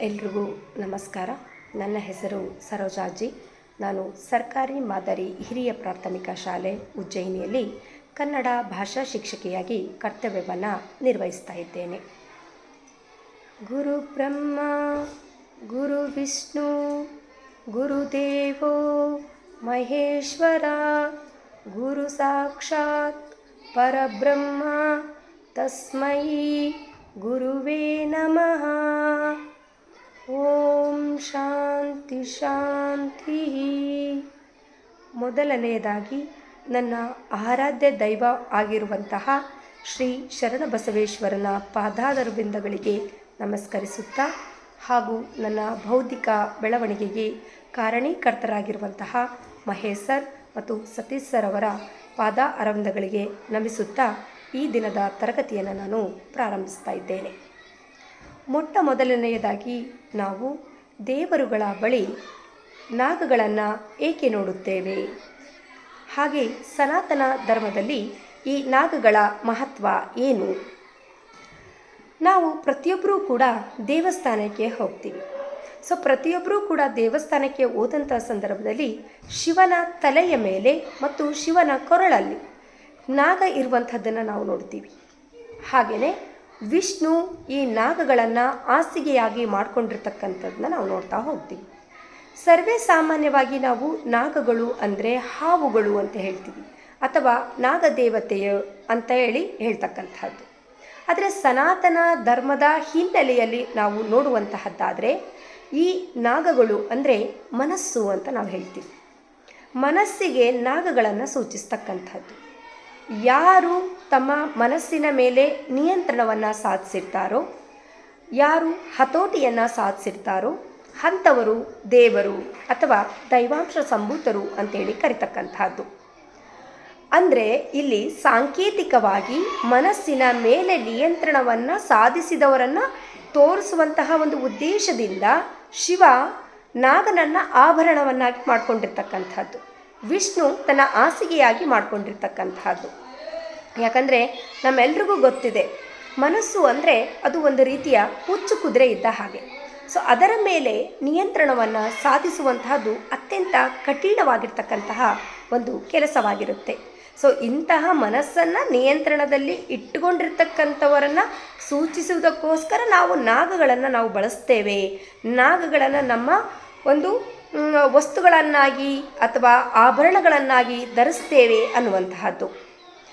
ಎಲ್ರಿಗೂ ನಮಸ್ಕಾರ. ನನ್ನ ಹೆಸರು ಸರೋಜಾಜಿ. ನಾನು ಸರ್ಕಾರಿ ಮಾದರಿ ಹಿರಿಯ ಪ್ರಾಥಮಿಕ ಶಾಲೆ ಉಜ್ಜಯಿನಿಯಲ್ಲಿ ಕನ್ನಡ ಭಾಷಾ ಶಿಕ್ಷಕಿಯಾಗಿ ಕರ್ತವ್ಯವನ್ನು ನಿರ್ವಹಿಸ್ತಾ ಇದ್ದೇನೆ. ಗುರು ಬ್ರಹ್ಮ, ಗುರು ವಿಷ್ಣು ಗುರುದೇವೋ ಮಹೇಶ್ವರ, ಗುರು ಸಾಕ್ಷಾತ್, ಪರಬ್ರಹ್ಮ, ತಸ್ಮೈ, ಗುರುವೇ ನಮಃ. ಓಂ ಶಾಂತಿ ಶಾಂತಿ. ಮೊದಲನೆಯದಾಗಿ ನನ್ನ ಆರಾಧ್ಯ ದೈವ ಆಗಿರುವಂತಹ ಶ್ರೀ ಶರಣಬಸವೇಶ್ವರನ ಪಾದಾರವಿಂದಗಳಿಗೆ ನಮಸ್ಕರಿಸುತ್ತಾ ಹಾಗೂ ನನ್ನ ಬೌದ್ಧಿಕ ಬೆಳವಣಿಗೆಗೆ ಕಾರಣೀಕರ್ತರಾಗಿರುವಂತಹ ಮಹೇಶ್ವರ್ ಮತ್ತು ಸತೀಶ್ ಸರ್ ಅವರ ಪಾದ ಅರವಿಂದಗಳಿಗೆ ನಮಿಸುತ್ತಾ ಈ ದಿನದ ತರಗತಿಯನ್ನು ನಾನು ಪ್ರಾರಂಭಿಸ್ತಾ ಇದ್ದೇನೆ. ಮೊಟ್ಟ ಮೊದಲನೆಯದಾಗಿ ನಾವು ದೇವರುಗಳ ಬಳಿ ನಾಗಗಳನ್ನು ಏಕೆ ನೋಡುತ್ತೇವೆ? ಹಾಗೆ ಸನಾತನ ಧರ್ಮದಲ್ಲಿ ಈ ನಾಗಗಳ ಮಹತ್ವ ಏನು? ನಾವು ಪ್ರತಿಯೊಬ್ಬರೂ ಕೂಡ ದೇವಸ್ಥಾನಕ್ಕೆ ಹೋಗ್ತೀವಿ. ಸೊ, ಪ್ರತಿಯೊಬ್ಬರೂ ಕೂಡ ದೇವಸ್ಥಾನಕ್ಕೆ ಹೋದಂಥ ಸಂದರ್ಭದಲ್ಲಿ ಶಿವನ ತಲೆಯ ಮೇಲೆ ಮತ್ತು ಶಿವನ ಕೊರಳಲ್ಲಿ ನಾಗ ಇರುವಂಥದ್ದನ್ನು ನಾವು ನೋಡ್ತೀವಿ. ಹಾಗೆಯೇ ವಿಷ್ಣು ಈ ನಾಗಗಳನ್ನು ಹಾಸಿಗೆಯಾಗಿ ಮಾಡಿಕೊಂಡಿರ್ತಕ್ಕಂಥದ್ದನ್ನ ನಾವು ನೋಡ್ತಾ ಹೋಗ್ತೀವಿ. ಸರ್ವೇ ಸಾಮಾನ್ಯವಾಗಿ ನಾವು ನಾಗಗಳು ಅಂದರೆ ಹಾವುಗಳು ಅಂತ ಹೇಳ್ತೀವಿ, ಅಥವಾ ನಾಗದೇವತೆಯ ಅಂತ ಹೇಳಿ ಹೇಳ್ತಕ್ಕಂಥದ್ದು. ಆದರೆ ಸನಾತನ ಧರ್ಮದ ಹಿನ್ನೆಲೆಯಲ್ಲಿ ನಾವು ನೋಡುವಂತಹದ್ದಾದರೆ ಈ ನಾಗಗಳು ಅಂದರೆ ಮನಸ್ಸು ಅಂತ ನಾವು ಹೇಳ್ತೀವಿ. ಮನಸ್ಸಿಗೆ ನಾಗಗಳನ್ನು ಸೂಚಿಸ್ತಕ್ಕಂಥದ್ದು. ಯಾರು ತಮ್ಮ ಮನಸ್ಸಿನ ಮೇಲೆ ನಿಯಂತ್ರಣವನ್ನು ಸಾಧಿಸಿರ್ತಾರೋ, ಯಾರು ಹತೋಟಿಯನ್ನು ಸಾಧಿಸಿರ್ತಾರೋ, ಅಂಥವರು ದೇವರು ಅಥವಾ ದೈವಾಂಶ ಸಂಭೂತರು ಅಂತೇಳಿ ಕರಿತಕ್ಕಂಥದ್ದು ಅಂದರೆ ಇಲ್ಲಿ ಸಾಂಕೇತಿಕವಾಗಿ ಮನಸ್ಸಿನ ಮೇಲೆ ನಿಯಂತ್ರಣವನ್ನು ಸಾಧಿಸಿದವರನ್ನು ತೋರಿಸುವಂತಹ ಒಂದು ಉದ್ದೇಶದಿಂದ ಶಿವ ನಾಗನನ್ನು ಆಭರಣವನ್ನಾಗಿ ಮಾಡಿಕೊಂಡಿರ್ತಕ್ಕಂಥದ್ದು ವಿಷ್ಣು ತನ್ನ ಹಾಸಿಗೆಯಾಗಿ ಮಾಡಿಕೊಂಡಿರ್ತಕ್ಕಂಥದ್ದು. ಯಾಕಂದರೆ ನಮ್ಮೆಲ್ರಿಗೂ ಗೊತ್ತಿದೆ, ಮನಸ್ಸು ಅಂದರೆ ಅದು ಒಂದು ರೀತಿಯ ಹುಚ್ಚು ಕುದುರೆ ಇದ್ದ ಹಾಗೆ. ಸೊ ಅದರ ಮೇಲೆ ನಿಯಂತ್ರಣವನ್ನು ಸಾಧಿಸುವಂತಹದ್ದು ಅತ್ಯಂತ ಕಠಿಣವಾಗಿರ್ತಕ್ಕಂತಹ ಒಂದು ಕೆಲಸವಾಗಿರುತ್ತೆ. ಸೊ ಇಂತಹ ಮನಸ್ಸನ್ನು ನಿಯಂತ್ರಣದಲ್ಲಿ ಇಟ್ಟುಕೊಂಡಿರ್ತಕ್ಕಂಥವರನ್ನು ಸೂಚಿಸುವುದಕ್ಕೋಸ್ಕರ ನಾವು ನಾಗಗಳನ್ನು ನಾವು ಬಳಸ್ತೇವೆ. ನಾಗಗಳನ್ನು ನಮ್ಮ ಒಂದು ವಸ್ತುಗಳನ್ನಾಗಿ ಅಥವಾ ಆಭರಣಗಳನ್ನಾಗಿ ಧರಿಸ್ತೇವೆ ಅನ್ನುವಂತಹದ್ದು.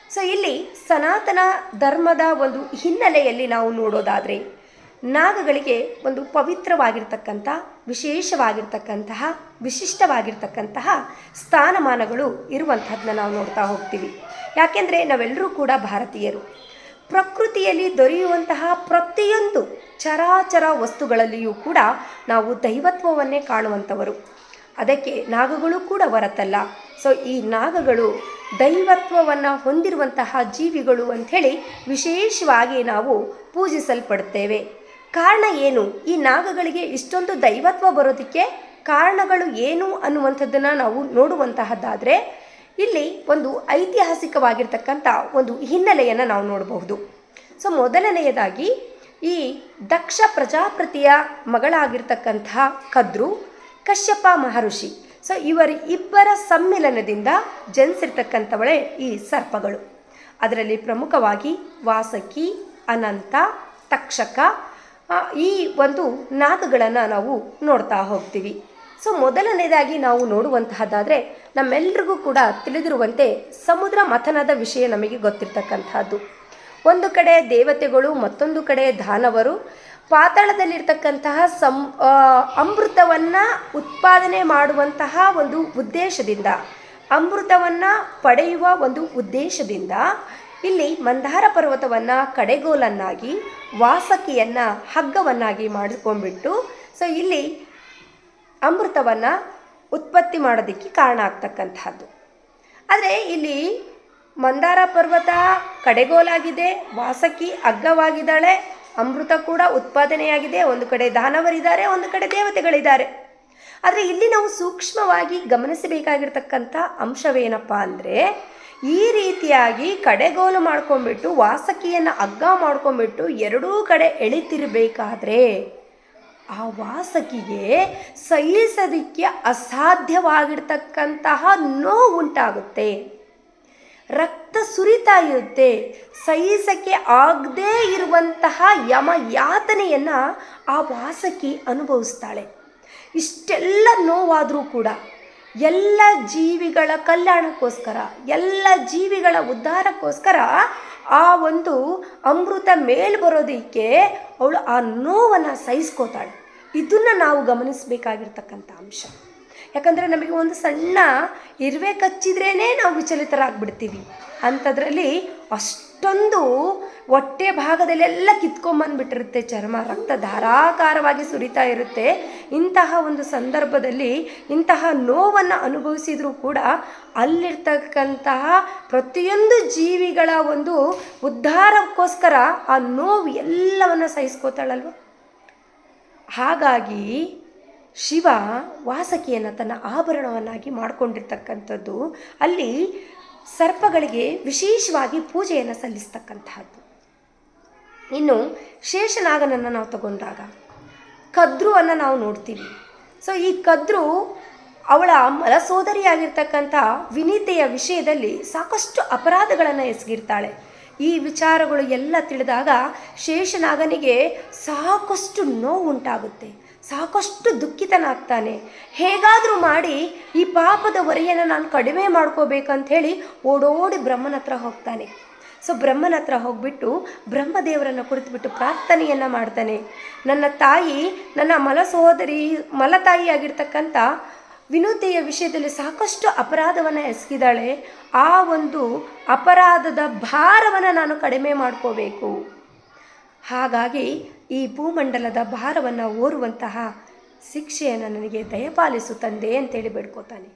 ಸೊ ಇಲ್ಲಿ ಸನಾತನ ಧರ್ಮದ ಒಂದು ಹಿನ್ನೆಲೆಯಲ್ಲಿ ನಾವು ನೋಡೋದಾದರೆ, ನಾಗಗಳಿಗೆ ಒಂದು ಪವಿತ್ರವಾಗಿರ್ತಕ್ಕಂಥ, ವಿಶೇಷವಾಗಿರ್ತಕ್ಕಂತಹ, ವಿಶಿಷ್ಟವಾಗಿರ್ತಕ್ಕಂತಹ ಸ್ಥಾನಮಾನಗಳು ಇರುವಂಥದ್ದನ್ನ ನಾವು ನೋಡ್ತಾ ಹೋಗ್ತೀವಿ. ಯಾಕೆಂದರೆ ನಾವೆಲ್ಲರೂ ಕೂಡ ಭಾರತೀಯರು. ಪ್ರಕೃತಿಯಲ್ಲಿ ದೊರೆಯುವಂತಹ ಪ್ರತಿಯೊಂದು ಚರಾಚರ ವಸ್ತುಗಳಲ್ಲಿಯೂ ಕೂಡ ನಾವು ದೈವತ್ವವನ್ನೇ ಕಾಣುವಂಥವರು. ಅದಕ್ಕೆ ನಾಗಗಳು ಕೂಡ ಹೊರತಲ್ಲ. ಸೊ ಈ ನಾಗಗಳು ದೈವತ್ವವನ್ನು ಹೊಂದಿರುವಂತಹ ಜೀವಿಗಳು ಅಂಥೇಳಿ ವಿಶೇಷವಾಗಿ ನಾವು ಪೂಜಿಸಲ್ಪಡ್ತೇವೆ. ಕಾರಣ ಏನು? ಈ ನಾಗಗಳಿಗೆ ಇಷ್ಟೊಂದು ದೈವತ್ವ ಬರೋದಕ್ಕೆ ಕಾರಣಗಳು ಏನು ಅನ್ನುವಂಥದ್ದನ್ನು ನಾವು ನೋಡುವಂತಹದ್ದಾದರೆ ಇಲ್ಲಿ ಒಂದು ಐತಿಹಾಸಿಕವಾಗಿರ್ತಕ್ಕಂಥ ಒಂದು ಹಿನ್ನೆಲೆಯನ್ನು ನಾವು ನೋಡಬಹುದು. ಸೊ ಮೊದಲನೆಯದಾಗಿ ಈ ದಕ್ಷ ಪ್ರಜಾಪತಿಯ ಮಗಳಾಗಿರ್ತಕ್ಕಂಥ ಕದ್ರು ಕಶ್ಯಪ ಮಹರ್ಷಿ. ಸೊ ಇವರ ಇಬ್ಬರ ಸಮ್ಮಿಲನದಿಂದ ಜನಿಸಿರ್ತಕ್ಕಂಥವಳೆ ಈ ಸರ್ಪಗಳು. ಅದರಲ್ಲಿ ಪ್ರಮುಖವಾಗಿ ವಾಸಕಿ, ಅನಂತ, ತಕ್ಷಕ ಈ ಒಂದು ನಾಗಗಳನ್ನು ನಾವು ನೋಡ್ತಾ ಹೋಗ್ತೀವಿ. ಸೊ ಮೊದಲನೇದಾಗಿ ನಾವು ನೋಡುವಂತಹದ್ದಾದರೆ ನಮ್ಮೆಲ್ರಿಗೂ ಕೂಡ ತಿಳಿದಿರುವಂತೆ ಸಮುದ್ರ ಮಥನದ ವಿಷಯ ನಮಗೆ ಗೊತ್ತಿರ್ತಕ್ಕಂಥದ್ದು. ಒಂದು ಕಡೆ ದೇವತೆಗಳು, ಮತ್ತೊಂದು ಕಡೆ ದಾನವರು. ಪಾತಾಳದಲ್ಲಿರ್ತಕ್ಕಂತಹ ಸಂ ಅಮೃತವನ್ನು ಉತ್ಪಾದನೆ ಮಾಡುವಂತಹ ಒಂದು ಉದ್ದೇಶದಿಂದ, ಅಮೃತವನ್ನು ಪಡೆಯುವ ಒಂದು ಉದ್ದೇಶದಿಂದ ಇಲ್ಲಿ ಮಂದಾರ ಪರ್ವತವನ್ನು ಕಡೆಗೋಲನ್ನಾಗಿ, ವಾಸಕಿಯನ್ನು ಹಗ್ಗವನ್ನಾಗಿ ಮಾಡಿಕೊಂಡ್ಬಿಟ್ಟು ಸೊ ಇಲ್ಲಿ ಅಮೃತವನ್ನು ಉತ್ಪತ್ತಿ ಮಾಡೋದಕ್ಕೆ ಕಾರಣ ಆಗ್ತಕ್ಕಂಥದ್ದು ಆದರೆ ಇಲ್ಲಿ ಮಂದಾರ ಪರ್ವತ ಕಡೆಗೋಲಾಗಿದೆ, ವಾಸಕಿ ಅಗ್ಗವಾಗಿದ್ದಾಳೆ, ಅಮೃತ ಕೂಡ ಉತ್ಪಾದನೆಯಾಗಿದೆ, ಒಂದು ಕಡೆ ದಾನವರಿದ್ದಾರೆ, ಒಂದು ಕಡೆ ದೇವತೆಗಳಿದ್ದಾರೆ. ಆದರೆ ಇಲ್ಲಿ ನಾವು ಸೂಕ್ಷ್ಮವಾಗಿ ಗಮನಿಸಬೇಕಾಗಿರ್ತಕ್ಕಂಥ ಅಂಶವೇನಪ್ಪ ಅಂದರೆ, ಈ ರೀತಿಯಾಗಿ ಕಡೆಗೋಲು ಮಾಡ್ಕೊಂಡ್ಬಿಟ್ಟು, ವಾಸಕಿಯನ್ನು ಅಗ್ಗ ಮಾಡ್ಕೊಂಡ್ಬಿಟ್ಟು ಎರಡೂ ಕಡೆ ಎಳಿತಿರಬೇಕಾದ್ರೆ ಆ ವಾಸಕಿಗೆ ಸಹಿಸೋದಕ್ಕೆ ಅಸಾಧ್ಯವಾಗಿರ್ತಕ್ಕಂತಹ ನೋವುಂಟಾಗುತ್ತೆ ರಕ್ತ ಸುರಿತಾ ಇರುತ್ತೆ. ಸಹಿಸಕ್ಕೆ ಆಗದೇ ಇರುವಂತಹ ಯಮ ಯಾತನೆಯನ್ನು ಆ ವಾಸಕಿ ಅನುಭವಿಸ್ತಾಳೆ. ಇಷ್ಟೆಲ್ಲ ನೋವಾದರೂ ಕೂಡ ಎಲ್ಲ ಜೀವಿಗಳ ಕಲ್ಯಾಣಕ್ಕೋಸ್ಕರ, ಎಲ್ಲ ಜೀವಿಗಳ ಉದ್ಧಾರಕ್ಕೋಸ್ಕರ ಆ ಒಂದು ಅಮೃತ ಮೇಲೆ ಬರೋದಕ್ಕೆ ಅವಳು ಆ ನೋವನ್ನು ಸಹಿಸ್ಕೋತಾಳೆ. ಇದನ್ನು ನಾವು ಗಮನಿಸಬೇಕಾಗಿರ್ತಕ್ಕಂಥ ಅಂಶ. ಯಾಕಂದರೆ ನಮಗೆ ಒಂದು ಸಣ್ಣ ಇರುವೆ ಕಚ್ಚಿದ್ರೇ ನಾವು ವಿಚಲಿತರಾಗ್ಬಿಡ್ತೀವಿ. ಅಂಥದ್ರಲ್ಲಿ ಅಷ್ಟೊಂದು ಹೊಟ್ಟೆ ಭಾಗದಲ್ಲೆಲ್ಲ ಕಿತ್ಕೊಂಬಂದ್ಬಿಟ್ಟಿರುತ್ತೆ. ಚರ್ಮ ರಕ್ತ ಧಾರಾಕಾರವಾಗಿ ಸುರಿತಾ ಇರುತ್ತೆ. ಇಂತಹ ಒಂದು ಸಂದರ್ಭದಲ್ಲಿ ಇಂತಹ ನೋವನ್ನು ಅನುಭವಿಸಿದರೂ ಕೂಡ ಅಲ್ಲಿರ್ತಕ್ಕಂತಹ ಪ್ರತಿಯೊಂದು ಜೀವಿಗಳ ಒಂದು ಉದ್ಧಾರಕ್ಕೋಸ್ಕರ ಆ ನೋವು ಎಲ್ಲವನ್ನು ಸಹಿಸ್ಕೋತಾಳಲ್ವ? ಹಾಗಾಗಿ ಶಿವ ವಾಸಕಿಯನ್ನು ತನ್ನ ಆಭರಣವನ್ನಾಗಿ ಮಾಡಿಕೊಂಡಿರ್ತಕ್ಕಂಥದ್ದು ಅಲ್ಲಿ ಸರ್ಪಗಳಿಗೆ ವಿಶೇಷವಾಗಿ ಪೂಜೆಯನ್ನು ಸಲ್ಲಿಸ್ತಕ್ಕಂತಹದ್ದು. ಇನ್ನು ಶೇಷನಾಗನನ್ನು ನಾವು ತಗೊಂಡಾಗ ಕದ್ರುವನ್ನು ನಾವು ನೋಡ್ತೀವಿ. ಸೊ ಈ ಕದ್ರು ಅವಳ ಮಲಸೋದರಿಯಾಗಿರ್ತಕ್ಕಂಥ ವಿನೀತೆಯ ವಿಷಯದಲ್ಲಿ ಸಾಕಷ್ಟು ಅಪರಾಧಗಳನ್ನು ಎಸಗಿರ್ತಾಳೆ. ಈ ವಿಚಾರಗಳು ಎಲ್ಲ ತಿಳಿದಾಗ ಶೇಷನಾಗನಿಗೆ ಸಾಕಷ್ಟು ನೋವುಂಟಾಗುತ್ತೆ. ಸಾಕಷ್ಟು ದುಃಖಿತನಾಗ್ತಾನೆ. ಹೇಗಾದರೂ ಮಾಡಿ ಈ ಪಾಪದ ಹೊರೆಯನ್ನು ನಾನು ಕಡಿಮೆ ಮಾಡ್ಕೋಬೇಕಂತ ಹೇಳಿ ಓಡೋಡಿ ಬ್ರಹ್ಮನ ಹತ್ರ ಹೋಗ್ತಾನೆ. ಸೊ ಬ್ರಹ್ಮನ ಹತ್ರ ಹೋಗ್ಬಿಟ್ಟು ಬ್ರಹ್ಮದೇವರನ್ನು ಕುರಿತುಬಿಟ್ಟು ಪ್ರಾರ್ಥನೆಯನ್ನು ಮಾಡ್ತಾನೆ. ನನ್ನ ತಾಯಿ, ನನ್ನ ಮಲ ಸಹೋದರಿ ಮಲತಾಯಿಯಾಗಿರ್ತಕ್ಕಂಥ ವಿನೂತೆಯ ವಿಷಯದಲ್ಲಿ ಸಾಕಷ್ಟು ಅಪರಾಧವನ್ನು ಎಸಗಿದಾಳೆ. ಆ ಒಂದು ಅಪರಾಧದ ಭಾರವನ್ನು ನಾನು ಕಡಿಮೆ ಮಾಡ್ಕೋಬೇಕು. ಹಾಗಾಗಿ ಈ ಭೂಮಂಡಲದ ಭಾರವನ್ನು ಓರುವಂತಹ ಶಿಕ್ಷೆಯನ್ನು ನನಗೆ ದಯಪಾಲಿಸು ತಂದೆ ಅಂತೇಳಿ ಬೇಡ್ಕೋತಾನೆ.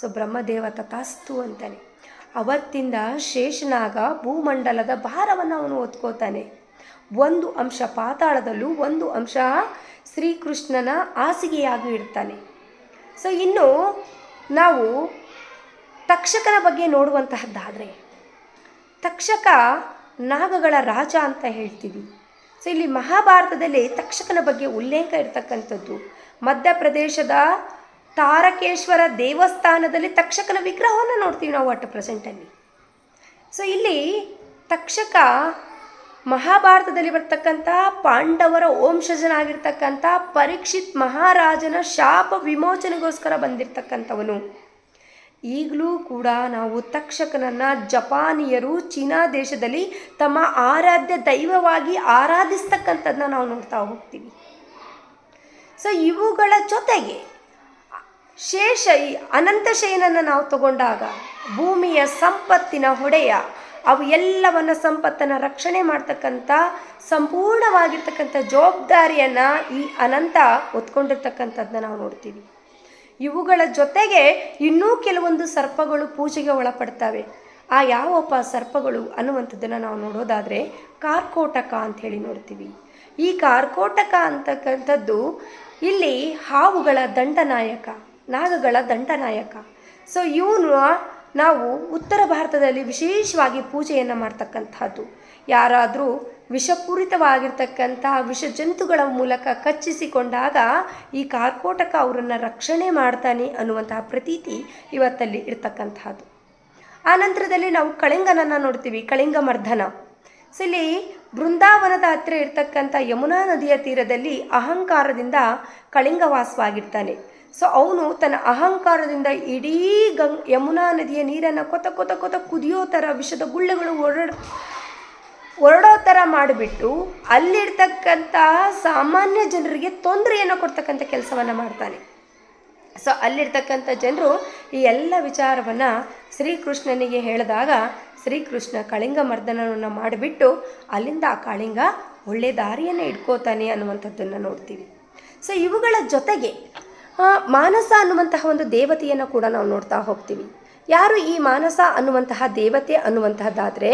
ಸೊ ಬ್ರಹ್ಮದೇವ ತಥಾಸ್ತು ಅಂತಾನೆ. ಅವತ್ತಿಂದ ಶೇಷನಾಗ ಭೂಮಂಡಲದ ಭಾರವನ್ನು ಅವನು ಹೊತ್ಕೋತಾನೆ. ಒಂದು ಅಂಶ ಪಾತಾಳದಲ್ಲೂ ಒಂದು ಅಂಶ ಶ್ರೀಕೃಷ್ಣನ ಹಾಸಿಗೆಯಾಗಿ ಇಡ್ತಾನೆ. ಸೊ ಇನ್ನು ನಾವು ತಕ್ಷಕನ ಬಗ್ಗೆ ನೋಡುವಂತಹದ್ದಾದರೆ, ತಕ್ಷಕ ನಾಗಗಳ ರಾಜ ಅಂತ ಹೇಳ್ತೀವಿ. ಸೊ ಇಲ್ಲಿ ಮಹಾಭಾರತದಲ್ಲಿ ತಕ್ಷಕನ ಬಗ್ಗೆ ಉಲ್ಲೇಖ ಇರತಕ್ಕಂಥದ್ದು ಮಧ್ಯಪ್ರದೇಶದ ತಾರಕೇಶ್ವರ ದೇವಸ್ಥಾನದಲ್ಲಿ ತಕ್ಷಕನ ವಿಗ್ರಹವನ್ನು ನೋಡ್ತೀವಿ ನಾವು ಅಟ್ ಪ್ರೆಸೆಂಟಲ್ಲಿ ಸೊ ಇಲ್ಲಿ ತಕ್ಷಕ ಮಹಾಭಾರತದಲ್ಲಿ ಬರ್ತಕ್ಕಂಥ ಪಾಂಡವರ ವಂಶಜನಾಗಿರ್ತಕ್ಕಂಥ ಪರೀಕ್ಷಿತ್ ಮಹಾರಾಜನ ಶಾಪ ವಿಮೋಚನೆಗೋಸ್ಕರ ಬಂದಿರತಕ್ಕಂಥವನು. ಈಗಲೂ ಕೂಡ ನಾವು ತಕ್ಷಕನನ್ನು ಜಪಾನಿಯರು ಚೀನಾ ದೇಶದಲ್ಲಿ ತಮ್ಮ ಆರಾಧ್ಯ ದೈವವಾಗಿ ಆರಾಧಿಸ್ತಕ್ಕಂಥದ್ದನ್ನ ನಾವು ನೋಡ್ತಾ ಹೋಗ್ತೀವಿ. ಸೊ ಇವುಗಳ ಜೊತೆಗೆ ಶೇಷ ಈ ಅನಂತಶಯನನ್ನು ನಾವು ತಗೊಂಡಾಗ ಭೂಮಿಯ ಸಂಪತ್ತಿನ ಹೊಡೆಯ, ಅವು ಎಲ್ಲವನ್ನ ಸಂಪತ್ತನ್ನು ರಕ್ಷಣೆ ಮಾಡ್ತಕ್ಕಂಥ, ಸಂಪೂರ್ಣವಾಗಿರ್ತಕ್ಕಂಥ ಜವಾಬ್ದಾರಿಯನ್ನು ಈ ಅನಂತ ಹೊತ್ಕೊಂಡಿರ್ತಕ್ಕಂಥದ್ದನ್ನ ನಾವು ನೋಡ್ತೀವಿ. ಇವುಗಳ ಜೊತೆಗೆ ಇನ್ನೂ ಕೆಲವೊಂದು ಸರ್ಪಗಳು ಪೂಜೆಗೆ ಒಳಪಡ್ತವೆ. ಆ ಯಾವಪ್ಪ ಸರ್ಪಗಳು ಅನ್ನುವಂಥದ್ದನ್ನು ನಾವು ನೋಡೋದಾದರೆ ಕಾರ್ಕೋಟಕ ಅಂತ ಹೇಳಿ ನೋಡ್ತೀವಿ. ಈ ಕಾರ್ಕೋಟಕ ಅಂತಕ್ಕಂಥದ್ದು ಇಲ್ಲಿ ಹಾವುಗಳ ದಂಡನಾಯಕ. ನಾಗಗಳ ದಂಡನಾಯಕ. ಸೊ ಇವನು, ನಾವು ಉತ್ತರ ಭಾರತದಲ್ಲಿ ವಿಶೇಷವಾಗಿ ಪೂಜೆಯನ್ನು ಮಾಡ್ತಕ್ಕಂಥದ್ದು ಯಾರಾದರೂ ವಿಷಪೂರಿತವಾಗಿರ್ತಕ್ಕಂತಹ ವಿಷ ಜಂತುಗಳ ಮೂಲಕ ಕಚ್ಚಿಸಿಕೊಂಡಾಗ ಈ ಕಾರ್ಕೋಟಕ ಅವರನ್ನು ರಕ್ಷಣೆ ಮಾಡ್ತಾನೆ ಅನ್ನುವಂತಹ ಪ್ರತೀತಿ ಇವತ್ತಲ್ಲಿ ಇರ್ತಕ್ಕಂಥದ್ದು ಆ ನಂತರದಲ್ಲಿ ನಾವು ಕಳಿಂಗನನ್ನು ನೋಡ್ತೀವಿ ಕಳಿಂಗ ಮರ್ಧನ ಸೊ ಇಲ್ಲಿ ಬೃಂದಾವನದ ಹತ್ತಿರ ಇರ್ತಕ್ಕಂಥ ಯಮುನಾ ನದಿಯ ತೀರದಲ್ಲಿ ಅಹಂಕಾರದಿಂದ ಕಳಿಂಗವಾಸವಾಗಿರ್ತಾನೆ. ಸೊ ಅವನು ತನ್ನ ಅಹಂಕಾರದಿಂದ ಇಡೀ ಗಂಗ್ ಯಮುನಾ ನದಿಯ ನೀರನ್ನು ಕೊತ ಕೊತ ಕೊತ ಕುದಿಯೋ ಥರ ವಿಷದ ಗುಳ್ಳೆಗಳು ಹೊರಡ ಹೊರಡೋ ಥರ ಮಾಡಿಬಿಟ್ಟು ಅಲ್ಲಿರ್ತಕ್ಕಂತಹ ಸಾಮಾನ್ಯ ಜನರಿಗೆ ತೊಂದರೆಯನ್ನು ಕೊಡ್ತಕ್ಕಂಥ ಕೆಲಸವನ್ನು ಮಾಡ್ತಾನೆ. ಸೊ ಅಲ್ಲಿರ್ತಕ್ಕಂಥ ಜನರು ಈ ಎಲ್ಲ ವಿಚಾರವನ್ನು ಶ್ರೀಕೃಷ್ಣನಿಗೆ ಹೇಳಿದಾಗ ಶ್ರೀಕೃಷ್ಣ ಕಳಿಂಗ ಮರ್ದನವನ್ನು ಮಾಡಿಬಿಟ್ಟು ಅಲ್ಲಿಂದ ಆ ಕಳಿಂಗ ಒಳ್ಳೆ ದಾರಿಯನ್ನು ಇಟ್ಕೋತಾನೆ ಅನ್ನುವಂಥದ್ದನ್ನು ನೋಡ್ತೀವಿ. ಸೊ ಇವುಗಳ ಜೊತೆಗೆ ಮಾನಸ ಅನ್ನುವಂತಹ ಒಂದು ದೇವತೆಯನ್ನು ಕೂಡ ನಾವು ನೋಡ್ತಾ ಹೋಗ್ತೀವಿ. ಯಾರು ಈ ಮಾನಸ ಅನ್ನುವಂತಹ ದೇವತೆ ಅನ್ನುವಂತಹದ್ದಾದರೆ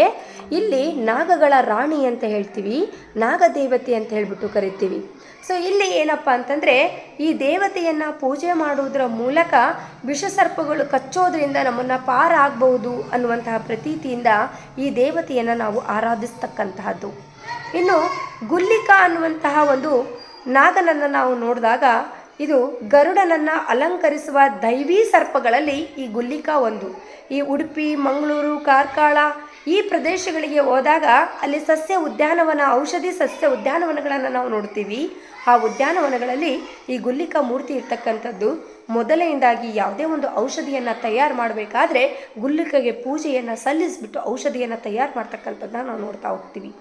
ಇಲ್ಲಿ ನಾಗಗಳ ರಾಣಿ ಅಂತ ಹೇಳ್ತೀವಿ, ನಾಗದೇವತೆ ಅಂತ ಹೇಳಿಬಿಟ್ಟು ಕರಿತೀವಿ. ಸೊ ಇಲ್ಲಿ ಏನಪ್ಪ ಅಂತಂದರೆ ಈ ದೇವತೆಯನ್ನು ಪೂಜೆ ಮಾಡುವುದರ ಮೂಲಕ ವಿಷಸರ್ಪಗಳು ಕಚ್ಚೋದ್ರಿಂದ ನಮ್ಮನ್ನು ಪಾರಾಗಬಹುದು ಅನ್ನುವಂತಹ ಪ್ರತೀತಿಯಿಂದ ಈ ದೇವತೆಯನ್ನು ನಾವು ಆರಾಧಿಸ್ತಕ್ಕಂತಹದ್ದು. ಇನ್ನು ಗುಲ್ಲಿಕ ಅನ್ನುವಂತಹ ಒಂದು ನಾಗನನ್ನು ನಾವು ನೋಡಿದಾಗ ಇದು ಗರುಡನನ್ನು ಅಲಂಕರಿಸುವ ದೈವಿ ಸರ್ಪಗಳಲ್ಲಿ ಈ ಗುಲ್ಲಿಕಾ ಒಂದು. ಈ ಉಡುಪಿ, ಮಂಗಳೂರು, ಕಾರ್ಕಳ ಈ ಪ್ರದೇಶಗಳಿಗೆ ಹೋದಾಗ ಅಲ್ಲಿ ಸಸ್ಯ ಉದ್ಯಾನವನ, ಔಷಧಿ ಸಸ್ಯ ಉದ್ಯಾನವನಗಳನ್ನು ನಾವು ನೋಡ್ತೀವಿ. ಆ ಉದ್ಯಾನವನಗಳಲ್ಲಿ ಈ ಗುಲ್ಲಿಕಾ ಮೂರ್ತಿ ಇರ್ತಕ್ಕಂಥದ್ದು. ಮೊದಲನೇದಾಗಿ ಯಾವುದೇ ಒಂದು ಔಷಧಿಯನ್ನು ತಯಾರು ಮಾಡಬೇಕಾದ್ರೆ ಗುಲ್ಲಿಕೆಗೆ ಪೂಜೆಯನ್ನು ಸಲ್ಲಿಸಿಬಿಟ್ಟು ಔಷಧಿಯನ್ನು ತಯಾರು ಮಾಡ್ತಕ್ಕಂಥದ್ದನ್ನ ನಾವು ನೋಡ್ತಾ ಹೋಗ್ತೀವಿ.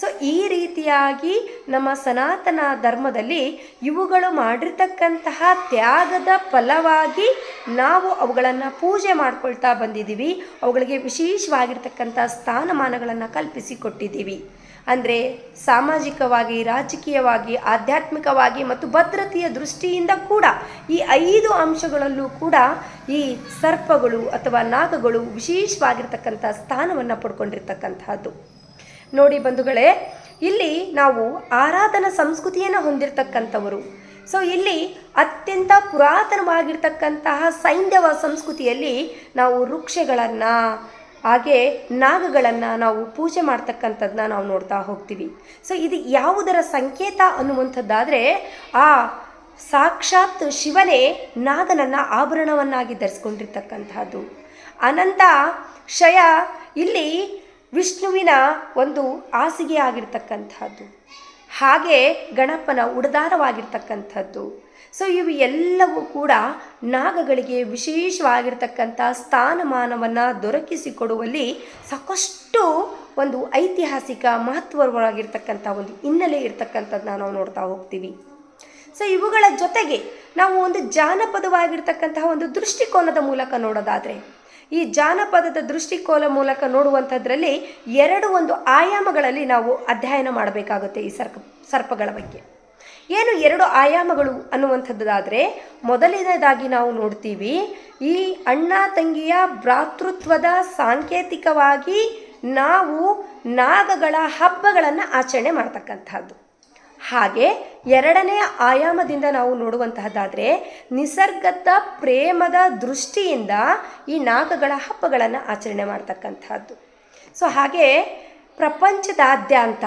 ಸೊ ಈ ರೀತಿಯಾಗಿ ನಮ್ಮ ಸನಾತನ ಧರ್ಮದಲ್ಲಿ ಇವುಗಳು ಮಾಡಿರ್ತಕ್ಕಂತಹ ತ್ಯಾಗದ ಫಲವಾಗಿ ನಾವು ಅವುಗಳನ್ನು ಪೂಜೆ ಮಾಡ್ಕೊಳ್ತಾ ಬಂದಿದ್ದೀವಿ. ಅವುಗಳಿಗೆ ವಿಶೇಷವಾಗಿರ್ತಕ್ಕಂಥ ಸ್ಥಾನಮಾನಗಳನ್ನು ಕಲ್ಪಿಸಿಕೊಟ್ಟಿದ್ದೀವಿ ಅಂದರೆ ಸಾಮಾಜಿಕವಾಗಿ, ರಾಜಕೀಯವಾಗಿ, ಆಧ್ಯಾತ್ಮಿಕವಾಗಿ ಮತ್ತು ಭದ್ರತೆಯ ದೃಷ್ಟಿಯಿಂದ ಕೂಡ ಈ ಐದು ಅಂಶಗಳಲ್ಲೂ ಕೂಡ ಈ ಸರ್ಪಗಳು ಅಥವಾ ನಾಗಗಳು ವಿಶೇಷವಾಗಿರ್ತಕ್ಕಂಥ ಸ್ಥಾನವನ್ನು ಪಡ್ಕೊಂಡಿರ್ತಕ್ಕಂತಹದ್ದು. ನೋಡಿ ಬಂಧುಗಳೇ, ಇಲ್ಲಿ ನಾವು ಆರಾಧನಾ ಸಂಸ್ಕೃತಿಯನ್ನು ಹೊಂದಿರತಕ್ಕಂಥವರು. ಸೊ ಇಲ್ಲಿ ಅತ್ಯಂತ ಪುರಾತನವಾಗಿರ್ತಕ್ಕಂತಹ ಸೈಂಧವ ಸಂಸ್ಕೃತಿಯಲ್ಲಿ ನಾವು ವೃಕ್ಷಗಳನ್ನು ಹಾಗೆ ನಾಗಗಳನ್ನು ನಾವು ಪೂಜೆ ಮಾಡ್ತಕ್ಕಂಥದ್ದನ್ನ ನಾವು ನೋಡ್ತಾ ಹೋಗ್ತೀವಿ. ಸೊ ಇದು ಯಾವುದರ ಸಂಕೇತ ಅನ್ನುವಂಥದ್ದಾದರೆ ಆ ಸಾಕ್ಷಾತ್ ಶಿವನೇ ನಾಗನನ್ನು ಆಭರಣವನ್ನಾಗಿ ಧರಿಸ್ಕೊಂಡಿರ್ತಕ್ಕಂಥದ್ದು ಅನಂತ ಕ್ಷಯ ಇಲ್ಲಿ ವಿಷ್ಣುವಿನ ಒಂದು ಹಾಸಿಗೆ ಆಗಿರ್ತಕ್ಕಂಥದ್ದು ಹಾಗೆ ಗಣಪನ ಉಡದಾರವಾಗಿರ್ತಕ್ಕಂಥದ್ದು ಸೊ ಇವು ಎಲ್ಲವೂ ಕೂಡ ನಾಗಗಳಿಗೆ ವಿಶೇಷವಾಗಿರ್ತಕ್ಕಂಥ ಸ್ಥಾನಮಾನವನ್ನು ದೊರಕಿಸಿಕೊಡುವಲ್ಲಿ ಸಾಕಷ್ಟು ಒಂದು ಐತಿಹಾಸಿಕ ಮಹತ್ವವಾಗಿರ್ತಕ್ಕಂಥ ಒಂದು ಹಿನ್ನೆಲೆ ಇರ್ತಕ್ಕಂಥದ್ದನ್ನ ನಾವು ನೋಡ್ತಾ ಹೋಗ್ತೀವಿ. ಸೊ ಇವುಗಳ ಜೊತೆಗೆ ನಾವು ಒಂದು ಜಾನಪದವಾಗಿರ್ತಕ್ಕಂತಹ ಒಂದು ದೃಷ್ಟಿಕೋನದ ಮೂಲಕ ನೋಡೋದಾದರೆ, ಈ ಜಾನಪದದ ದೃಷ್ಟಿಕೋನ ಮೂಲಕ ನೋಡುವಂಥದ್ರಲ್ಲಿ ಎರಡು ಒಂದು ಆಯಾಮಗಳಲ್ಲಿ ನಾವು ಅಧ್ಯಯನ ಮಾಡಬೇಕಾಗುತ್ತೆ ಈ ಸರ್ಪ, ಸರ್ಪಗಳ ಬಗ್ಗೆ. ಏನು ಎರಡು ಆಯಾಮಗಳು ಅನ್ನುವಂಥದ್ದಾದರೆ ಮೊದಲನೇದಾಗಿ ನಾವು ನೋಡ್ತೀವಿ, ಈ ಅಣ್ಣ ತಂಗಿಯ ಭ್ರಾತೃತ್ವದ ಸಾಂಕೇತಿಕವಾಗಿ ನಾವು ನಾಗಗಳ ಹಬ್ಬಗಳನ್ನು ಆಚರಣೆ ಮಾಡ್ತಕ್ಕಂಥದ್ದು ಹಾಗೆ ಎರಡನೇ ಆಯಾಮದಿಂದ ನಾವು ನೋಡುವಂತಹದ್ದಾದರೆ ನಿಸರ್ಗದ ಪ್ರೇಮದ ದೃಷ್ಟಿಯಿಂದ ಈ ನಾಗಗಳ ಹಬ್ಬಗಳನ್ನು ಆಚರಣೆ ಮಾಡ್ತಕ್ಕಂಥದ್ದು ಸೊ ಹಾಗೆ ಪ್ರಪಂಚದಾದ್ಯಂತ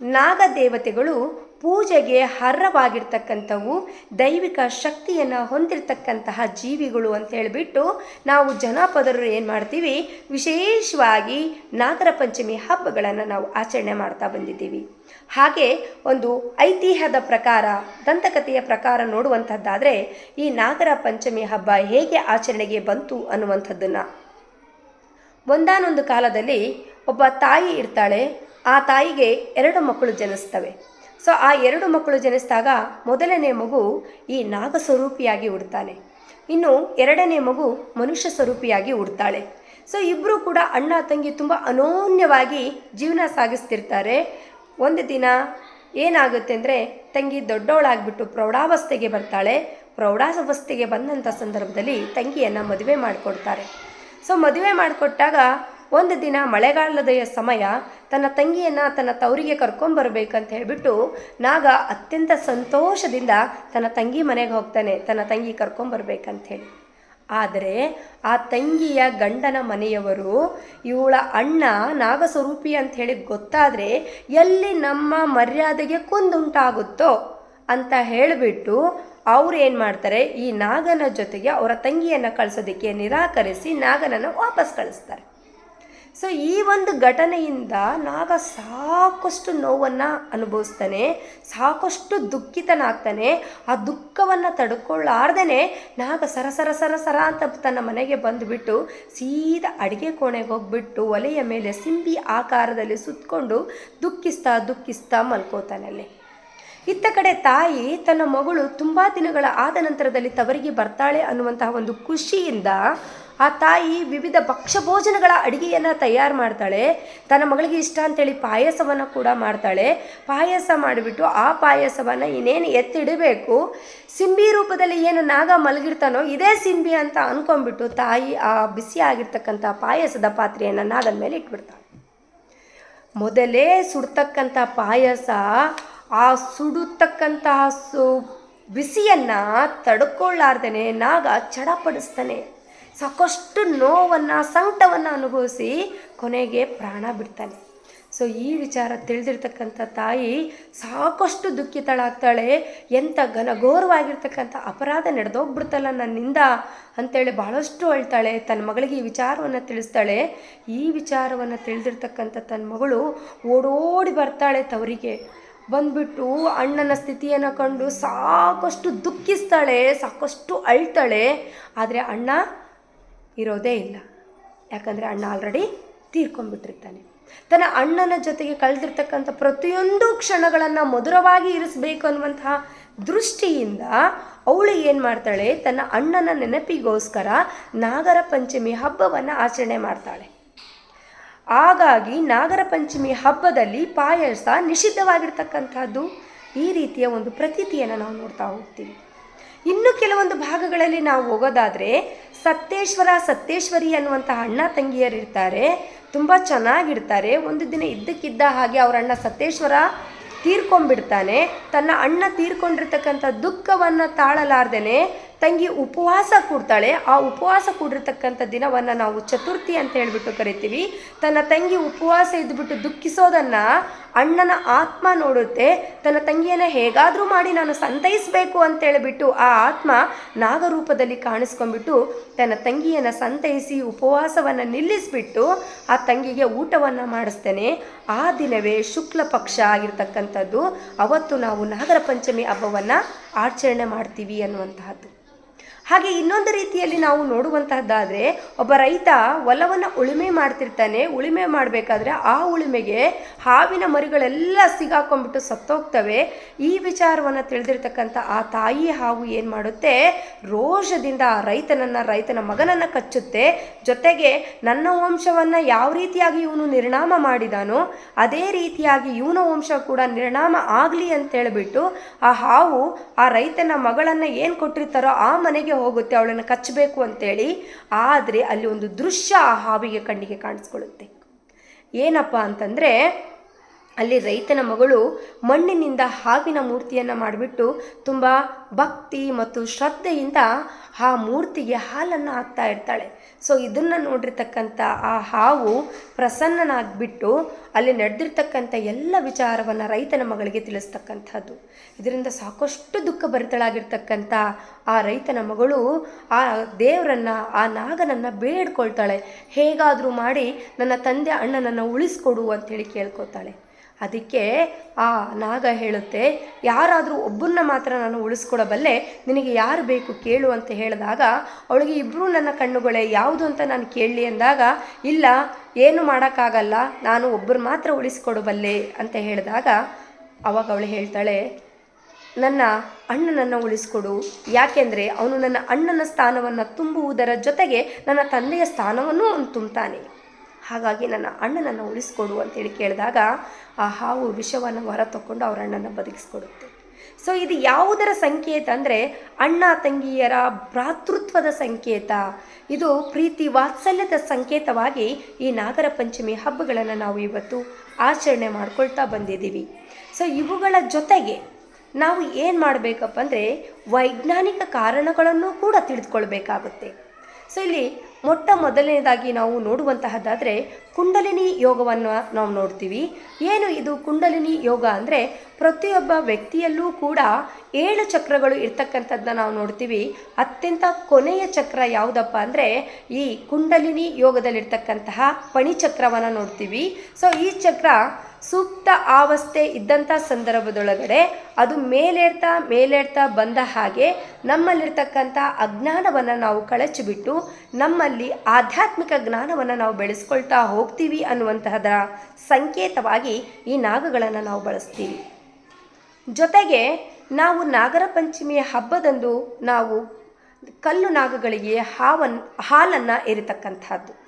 ನಾಗ ದೇವತೆಗಳು ಪೂಜೆಗೆ ಅರ್ಹವಾಗಿರ್ತಕ್ಕಂಥವು ದೈವಿಕ ಶಕ್ತಿಯನ್ನು ಹೊಂದಿರತಕ್ಕಂತಹ ಜೀವಿಗಳು ಅಂತ ಹೇಳಿಬಿಟ್ಟು ನಾವು ಜನಪದರು ಏನು ಮಾಡ್ತೀವಿ? ವಿಶೇಷವಾಗಿ ನಾಗರ ಪಂಚಮಿ ಹಬ್ಬಗಳನ್ನು ನಾವು ಆಚರಣೆ ಮಾಡ್ತಾ ಬಂದಿದ್ದೀವಿ. ಹಾಗೆ ಒಂದು ಐತಿಹ್ಯದ ಪ್ರಕಾರ, ದಂತಕಥೆಯ ಪ್ರಕಾರ ನೋಡುವಂಥದ್ದಾದರೆ ಈ ನಾಗರ ಪಂಚಮಿ ಹಬ್ಬ ಹೇಗೆ ಆಚರಣೆಗೆ ಬಂತು ಅನ್ನುವಂಥದ್ದನ್ನು. ಒಂದಾನೊಂದು ಕಾಲದಲ್ಲಿ ಒಬ್ಬ ತಾಯಿ ಇರ್ತಾಳೆ. ಆ ತಾಯಿಗೆ ಎರಡು ಮಕ್ಕಳು ಜನಿಸ್ತವೆ. ಸೊ ಆ ಎರಡು ಮಕ್ಕಳು ಜನಿಸಿದಾಗ ಮೊದಲನೇ ಮಗು ಈ ನಾಗ ಸ್ವರೂಪಿಯಾಗಿ ಹುಡ್ತಾನೆ. ಇನ್ನು ಎರಡನೇ ಮಗು ಮನುಷ್ಯ ಸ್ವರೂಪಿಯಾಗಿ ಹುಡ್ತಾಳೆ. ಸೊ ಇಬ್ಬರು ಕೂಡ ಅಣ್ಣ ತಂಗಿ ತುಂಬ ಅನೋನ್ಯವಾಗಿ ಜೀವನ ಸಾಗಿಸ್ತಿರ್ತಾರೆ. ಒಂದು ದಿನ ಏನಾಗುತ್ತೆ ಅಂದರೆ ತಂಗಿ ದೊಡ್ಡವಳಾಗ್ಬಿಟ್ಟು ಪ್ರೌಢಾವಸ್ಥೆಗೆ ಬರ್ತಾಳೆ. ಪ್ರೌಢಾವಸ್ಥೆಗೆ ಬಂದಂಥ ಸಂದರ್ಭದಲ್ಲಿ ತಂಗಿಯನ್ನು ಮದುವೆ ಮಾಡಿಕೊಡ್ತಾರೆ. ಸೊ ಮದುವೆ ಮಾಡಿಕೊಟ್ಟಾಗ ಒಂದು ದಿನ ಮಳೆಗಾಲದ ಸಮಯ ತನ್ನ ತಂಗಿಯನ್ನು ತನ್ನ ತವರಿಗೆ ಕರ್ಕೊಂಬರ್ಬೇಕಂತ ಹೇಳಿಬಿಟ್ಟು ನಾಗ ಅತ್ಯಂತ ಸಂತೋಷದಿಂದ ತನ್ನ ತಂಗಿ ಮನೆಗೆ ಹೋಗ್ತಾನೆ, ತನ್ನ ತಂಗಿ ಕರ್ಕೊಂಬರ್ಬೇಕಂತ ಹೇಳಿ. ಆದರೆ ಆ ತಂಗಿಯ ಗಂಡನ ಮನೆಯವರು, ಇವಳ ಅಣ್ಣ ನಾಗಸ್ವರೂಪಿ ಅಂತ ಹೇಳಿ ಗೊತ್ತಾದರೆ ಎಲ್ಲಿ ನಮ್ಮ ಮರ್ಯಾದೆಗೆ ಕುಂದುಂಟಾಗುತ್ತೋ ಅಂತ ಹೇಳಿಬಿಟ್ಟು ಅವ್ರು ಏನು ಮಾಡ್ತಾರೆ, ಈ ನಾಗನ ಜೊತೆಗೆ ಅವರ ತಂಗಿಯನ್ನು ಕಳಿಸೋದಕ್ಕೆ ನಿರಾಕರಿಸಿ ನಾಗನನ್ನು ವಾಪಸ್ ಕಳಿಸ್ತಾರೆ. ಸೊ ಈ ಒಂದು ಘಟನೆಯಿಂದ ನಾಗ ಸಾಕಷ್ಟು ನೋವನ್ನು ಅನುಭವಿಸ್ತಾನೆ, ಸಾಕಷ್ಟು ದುಃಖಿತನಾಗ್ತಾನೆ. ಆ ದುಃಖವನ್ನು ತಡ್ಕೊಳ್ಳಾರ್ದೇ ನಾಗ ಸರ ಸರ ಸರ ಸರ ಅಂತ ತನ್ನ ಮನೆಗೆ ಬಂದುಬಿಟ್ಟು ಸೀದಾ ಅಡುಗೆ ಕೋಣೆಗೆ ಹೋಗ್ಬಿಟ್ಟು ಒಲೆಯ ಮೇಲೆ ಸಿಂಬಿ ಆಕಾರದಲ್ಲಿ ಸುತ್ತಕೊಂಡು ದುಃಖಿಸ್ತಾ ದುಃಖಿಸ್ತಾ ಮಲ್ಕೋತಾನೆ ಅಲ್ಲಿ. ಇತ್ತ ಕಡೆ ತಾಯಿ ತನ್ನ ಮಗಳು ತುಂಬ ದಿನಗಳ ಆದ ನಂತರದಲ್ಲಿ ತವರಿಗೆ ಬರ್ತಾಳೆ ಅನ್ನುವಂತಹ ಒಂದು ಖುಷಿಯಿಂದ ಆ ತಾಯಿ ವಿವಿಧ ಭಕ್ಷ್ಯಭೋಜನಗಳ ಅಡುಗೆಯನ್ನು ತಯಾರು ಮಾಡ್ತಾಳೆ. ತನ್ನ ಮಗಳಿಗೆ ಇಷ್ಟ ಅಂತೇಳಿ ಪಾಯಸವನ್ನು ಕೂಡ ಮಾಡ್ತಾಳೆ. ಪಾಯಸ ಮಾಡಿಬಿಟ್ಟು ಆ ಪಾಯಸವನ್ನು ಇನ್ನೇನು ಎತ್ತಿಡಬೇಕು? ಸಿಂಬಿ ರೂಪದಲ್ಲಿ ಏನು ನಾಗ ಮಲಗಿರ್ತಾನೋ ಇದೇ ಸಿಂಬಿ ಅಂತ ಅಂದ್ಕೊಂಡ್ಬಿಟ್ಟು ತಾಯಿ ಆ ಬಿಸಿ ಆಗಿರ್ತಕ್ಕಂಥ ಪಾಯಸದ ಪಾತ್ರೆಯನ್ನು ನಾಗನ ಮೇಲೆ ಇಟ್ಬಿಡ್ತಾಳೆ. ಮೊದಲೇ ಸುಡ್ತಕ್ಕಂಥ ಪಾಯಸ, ಆ ಸುಡುತ್ತಕ್ಕಂತಹ ಸು ಬಿಸಿಯನ್ನು ತಡ್ಕೊಳ್ಳಾರ್ದೇ ನಾಗ ಚಡಪಡಿಸ್ತಾನೆ. ಸಾಕಷ್ಟು ನೋವನ್ನು, ಸಂಕಟವನ್ನು ಅನುಭವಿಸಿ ಕೊನೆಗೆ ಪ್ರಾಣ ಬಿಡ್ತಾನೆ. ಸೊ ಈ ವಿಚಾರ ತಿಳಿದಿರ್ತಕ್ಕಂಥ ತಾಯಿ ಸಾಕಷ್ಟು ದುಃಖಿತಳಾಗ್ತಾಳೆ. ಎಂಥ ಘನಘೋರವಾಗಿರ್ತಕ್ಕಂಥ ಅಪರಾಧ ನಡೆದೋಗ್ಬಿಡ್ತಲ್ಲ ನನ್ನಿಂದ ಅಂತೇಳಿ ಭಾಳಷ್ಟು ಅಳ್ತಾಳೆ ತನ್ನ ಮಗಳಿಗೆ ಈ ವಿಚಾರವನ್ನು ತಿಳಿಸ್ತಾಳೆ. ಈ ವಿಚಾರವನ್ನು ತಿಳಿದಿರ್ತಕ್ಕಂಥ ತನ್ನ ಮಗಳು ಓಡೋಡಿ ಬರ್ತಾಳೆ ತವರಿಗೆ. ಬಂದ್ಬಿಟ್ಟು ಅಣ್ಣನ ಸ್ಥಿತಿಯನ್ನು ಕಂಡು ಸಾಕಷ್ಟು ದುಃಖಿಸ್ತಾಳೆ, ಸಾಕಷ್ಟು ಅಳ್ತಾಳೆ. ಆದರೆ ಅಣ್ಣ ಇರೋದೇ ಇಲ್ಲ. ಯಾಕಂದರೆ ಅಣ್ಣ ಆಲ್ರೆಡಿ ತೀರ್ಕೊಂಡ್ಬಿಟ್ಟಿರ್ತಾನೆ. ತನ್ನ ಅಣ್ಣನ ಜೊತೆಗೆ ಕಳೆದಿರ್ತಕ್ಕಂಥ ಪ್ರತಿಯೊಂದು ಕ್ಷಣಗಳನ್ನು ಮಧುರವಾಗಿ ಇರಿಸಬೇಕು ಅನ್ನುವಂತಹ ದೃಷ್ಟಿಯಿಂದ ಅವಳು ಏನು ಮಾಡ್ತಾಳೆ? ತನ್ನ ಅಣ್ಣನ ನೆನಪಿಗೋಸ್ಕರ ನಾಗರ ಪಂಚಮಿ ಹಬ್ಬವನ್ನು ಆಚರಣೆ ಮಾಡ್ತಾಳೆ. ಹಾಗಾಗಿ ನಾಗರ ಪಂಚಮಿ ಹಬ್ಬದಲ್ಲಿ ಪಾಯಸ ನಿಷಿದ್ಧವಾಗಿರ್ತಕ್ಕಂಥದ್ದು ಈ ರೀತಿಯ ಒಂದು ಪ್ರತೀತಿಯನ್ನು ನಾವು ನೋಡ್ತಾ ಹೋಗ್ತೀವಿ. ಇನ್ನು ಕೆಲವೊಂದು ಭಾಗಗಳಲ್ಲಿ ನಾವು ಹೋಗೋದಾದರೆ ಸತ್ಯೇಶ್ವರ, ಸತ್ಯೇಶ್ವರಿ ಅನ್ನುವಂಥ ಅಣ್ಣ ತಂಗಿಯರು ಇರ್ತಾರೆ. ತುಂಬ ಚೆನ್ನಾಗಿರ್ತಾರೆ. ಒಂದು ದಿನ ಇದ್ದಕ್ಕಿದ್ದ ಹಾಗೆ ಅವರ ಅಣ್ಣ ಸತ್ಯೇಶ್ವರ ತೀರ್ಕೊಂಡ್ಬಿಡ್ತಾನೆ. ತನ್ನ ಅಣ್ಣ ತೀರ್ಕೊಂಡಿರ್ತಕ್ಕಂಥ ದುಃಖವನ್ನು ತಾಳಲಾರ್ದೇನೆ ತಂಗಿ ಉಪವಾಸ ಕೂಡ್ತಾಳೆ. ಆ ಉಪವಾಸ ಕೂಡಿರ್ತಕ್ಕಂಥ ದಿನವನ್ನು ನಾವು ಚತುರ್ಥಿ ಅಂತ ಹೇಳಿಬಿಟ್ಟು ಕರಿತೀವಿ. ತನ್ನ ತಂಗಿ ಉಪವಾಸ ಇದ್ದುಬಿಟ್ಟು ದುಃಖಿಸೋದನ್ನು ಅಣ್ಣನ ಆತ್ಮ ನೋಡುತ್ತೆ, ತನ್ನ ತಂಗಿಯನ್ನು ಹೇಗಾದರೂ ಮಾಡಿ ನಾನು ಸಂತೈಸಬೇಕು ಅಂತೇಳಿಬಿಟ್ಟು ಆ ಆತ್ಮ ನಾಗರೂಪದಲ್ಲಿ ಕಾಣಿಸ್ಕೊಂಡ್ಬಿಟ್ಟು ತನ್ನ ತಂಗಿಯನ್ನು ಸಂತೈಸಿ ಉಪವಾಸವನ್ನು ನಿಲ್ಲಿಸಿಬಿಟ್ಟು ಆ ತಂಗಿಗೆ ಊಟವನ್ನು ಮಾಡಿಸ್ತೇನೆ. ಆ ದಿನವೇ ಶುಕ್ಲ ಪಕ್ಷ ಆಗಿರ್ತಕ್ಕಂಥದ್ದು. ಅವತ್ತು ನಾವು ನಾಗರ ಪಂಚಮಿ ಹಬ್ಬವನ್ನು ಆಚರಣೆ ಮಾಡ್ತೀವಿ ಅನ್ನುವಂತಹದ್ದು. ಹಾಗೆ ಇನ್ನೊಂದು ರೀತಿಯಲ್ಲಿ ನಾವು ನೋಡುವಂತಹದ್ದಾದರೆ ಒಬ್ಬ ರೈತ ಹೊಲವನ್ನು ಉಳುಮೆ ಮಾಡ್ತಿರ್ತಾನೆ, ಉಳುಮೆ ಮಾಡಬೇಕಾದ್ರೆ ಆ ಉಳುಮೆಗೆ ಹಾವಿನ ಮರಿಗಳೆಲ್ಲ ಸಿಗಾಕೊಂಡ್ಬಿಟ್ಟು ಸತ್ತೋಗ್ತವೆ. ಈ ವಿಚಾರವನ್ನು ತಿಳಿದಿರ್ತಕ್ಕಂಥ ಆ ತಾಯಿ ಹಾವು ಏನು ಮಾಡುತ್ತೆ? ರೋಷದಿಂದ ಆ ರೈತನನ್ನು, ರೈತನ ಮಗನನ್ನು ಕಚ್ಚುತ್ತೆ. ಜೊತೆಗೆ ನನ್ನ ವಂಶವನ್ನು ಯಾವ ರೀತಿಯಾಗಿ ಇವನು ನಿರ್ಣಾಮ ಮಾಡಿದಾನೋ, ಅದೇ ರೀತಿಯಾಗಿ ಇವನ ವಂಶ ಕೂಡ ನಿರ್ಣಾಮ ಆಗಲಿ ಅಂತೇಳ್ಬಿಟ್ಟು ಆ ಹಾವು ಆ ರೈತನ ಮಗಳನ್ನು ಏನು ಕೊಟ್ಟಿರ್ತಾರೋ ಆ ಮನೆಗೆ ಹೋಗುತ್ತೆ, ಅವಳನ್ನು ಕಚ್ಚಬೇಕು ಅಂತೇಳಿ. ಆದರೆ ಅಲ್ಲಿ ಒಂದು ದೃಶ್ಯ ಆ ಹಾವಿಗೆ ಕಣ್ಣಿಗೆ ಕಾಣಿಸ್ಕೊಳ್ಳುತ್ತೆ. ಏನಪ್ಪ ಅಂತಂದರೆ, ಅಲ್ಲಿ ರೈತನ ಮಗಳು ಮಣ್ಣಿನಿಂದ ಹಾವಿನ ಮೂರ್ತಿಯನ್ನು ಮಾಡಿಬಿಟ್ಟು ತುಂಬ ಭಕ್ತಿ ಮತ್ತು ಶ್ರದ್ಧೆಯಿಂದ ಆ ಮೂರ್ತಿಗೆ ಹಾಲನ್ನು ಹಾಕ್ತಾ ಇರ್ತಾಳೆ. ಸೊ ಇದನ್ನು ನೋಡಿರ್ತಕ್ಕಂಥ ಆ ಹಾವು ಪ್ರಸನ್ನನಾಗಿಬಿಟ್ಟು ಅಲ್ಲಿ ನಡೆದಿರ್ತಕ್ಕಂಥ ಎಲ್ಲ ವಿಚಾರವನ್ನು ರೈತನ ಮಗಳಿಗೆ ತಿಳಿಸ್ತಕ್ಕಂಥದ್ದು. ಇದರಿಂದ ಸಾಕಷ್ಟು ದುಃಖ ಭರಿತಳಾಗಿರ್ತಕ್ಕಂಥ ಆ ರೈತನ ಮಗಳು ಆ ದೇವರನ್ನು, ಆ ನಾಗನನ್ನು ಬೇಡ್ಕೊಳ್ತಾಳೆ. ಹೇಗಾದರೂ ಮಾಡಿ ನನ್ನ ತಂದೆ ಅಣ್ಣನನ್ನು ಉಳಿಸ್ಕೊಡು ಅಂತೇಳಿ ಕೇಳ್ಕೊತಾಳೆ ಅದಕ್ಕೆ ಆ ನಾಗ ಹೇಳುತ್ತೆ, ಯಾರಾದರೂ ಒಬ್ಬರನ್ನ ಮಾತ್ರ ನಾನು ಉಳಿಸ್ಕೊಡಬಲ್ಲೆ, ನಿನಗೆ ಯಾರು ಬೇಕು ಕೇಳು ಅಂತ ಹೇಳಿದಾಗ, ಅವಳಿಗೆ ಇಬ್ಬರು ನನ್ನ ಕಣ್ಣುಗಳೇ, ಯಾವುದು ಅಂತ ನಾನು ಕೇಳಲಿ ಅಂದಾಗ, ಇಲ್ಲ, ಏನು ಮಾಡೋಕ್ಕಾಗಲ್ಲ, ನಾನು ಒಬ್ಬರು ಮಾತ್ರ ಉಳಿಸ್ಕೊಡಬಲ್ಲೆ ಅಂತ ಹೇಳಿದಾಗ, ಅವಾಗ ಅವಳು ಹೇಳ್ತಾಳೆ, ನನ್ನ ಅಣ್ಣನನ್ನು ಉಳಿಸ್ಕೊಡು, ಯಾಕೆಂದರೆ ಅವನು ನನ್ನ ಅಣ್ಣನ ಸ್ಥಾನವನ್ನು ತುಂಬುವುದರ ಜೊತೆಗೆ ನನ್ನ ತಂದೆಯ ಸ್ಥಾನವನ್ನು ಅವನು ತುಂಬ್ತಾನೆ ಹಾಗಾಗಿ ನನ್ನ ಅಣ್ಣನನ್ನು ಉಳಿಸ್ಕೊಡು ಅಂತೇಳಿ ಕೇಳಿದಾಗ ಆ ಹಾವು ವಿಷವನ್ನು ಹೊರ ತಕ್ಕೊಂಡು ಅವ್ರ ಅಣ್ಣನ ಬದುಕಿಸ್ಕೊಡುತ್ತೆ. ಸೊ ಇದು ಯಾವುದರ ಸಂಕೇತ ಅಂದರೆ ಅಣ್ಣ ತಂಗಿಯರ ಭ್ರಾತೃತ್ವದ ಸಂಕೇತ. ಇದು ಪ್ರೀತಿ ವಾತ್ಸಲ್ಯದ ಸಂಕೇತವಾಗಿ ಈ ನಾಗರ ಪಂಚಮಿ ಹಬ್ಬಗಳನ್ನು ನಾವು ಇವತ್ತು ಆಚರಣೆ ಮಾಡ್ಕೊಳ್ತಾ ಬಂದಿದ್ದೀವಿ. ಸೊ ಇವುಗಳ ಜೊತೆಗೆ ನಾವು ಏನು ಮಾಡಬೇಕಪ್ಪ ಅಂದರೆ ವೈಜ್ಞಾನಿಕ ಕಾರಣಗಳನ್ನು ಕೂಡ ತಿಳಿದುಕೊಳ್ಬೇಕಾಗುತ್ತೆ. ಸೊ ಇಲ್ಲಿ ಮೊಟ್ಟ ಮೊದಲನೇದಾಗಿ ನಾವು ನೋಡುವಂತಹದ್ದಾದರೆ ಕುಂಡಲಿನಿ ಯೋಗವನ್ನು ನಾವು ನೋಡ್ತೀವಿ. ಏನು ಇದು ಕುಂಡಲಿನಿ ಯೋಗ ಅಂದರೆ ಪ್ರತಿಯೊಬ್ಬ ವ್ಯಕ್ತಿಯಲ್ಲೂ ಕೂಡ ಏಳು ಚಕ್ರಗಳು ಇರ್ತಕ್ಕಂಥದ್ದನ್ನ ನಾವು ನೋಡ್ತೀವಿ. ಅತ್ಯಂತ ಕೊನೆಯ ಚಕ್ರ ಯಾವುದಪ್ಪ ಅಂದರೆ ಈ ಕುಂಡಲಿನಿ ಯೋಗದಲ್ಲಿರ್ತಕ್ಕಂತಹ ಪಣಿಚಕ್ರವನ್ನು ನೋಡ್ತೀವಿ. ಸೊ ಈ ಚಕ್ರ ಸೂಕ್ತ ಅವಸ್ಥೆ ಇದ್ದಂಥ ಸಂದರ್ಭದೊಳಗಡೆ ಅದು ಮೇಲೇರ್ತಾ ಮೇಲೇರ್ತಾ ಬಂದ ಹಾಗೆ ನಮ್ಮಲ್ಲಿರ್ತಕ್ಕಂಥ ಅಜ್ಞಾನವನ್ನು ನಾವು ಕಳಚಿಬಿಟ್ಟು ನಮ್ಮಲ್ಲಿ ಆಧ್ಯಾತ್ಮಿಕ ಜ್ಞಾನವನ್ನು ನಾವು ಬೆಳೆಸ್ಕೊಳ್ತಾ ಹೋಗ್ತೀವಿ ಅನ್ನುವಂತಹದರ ಸಂಕೇತವಾಗಿ ಈ ನಾಗಗಳನ್ನು ನಾವು ಬಳಸ್ತೀವಿ. ಜೊತೆಗೆ ನಾವು ನಾಗರ ಪಂಚಮಿಯ ಹಬ್ಬದಂದು ನಾವು ಕಲ್ಲು ನಾಗಗಳಿಗೆ ಹಾವನ್ ಹಾಲನ್ನು ಎರಿತಕ್ಕಂಥದ್ದು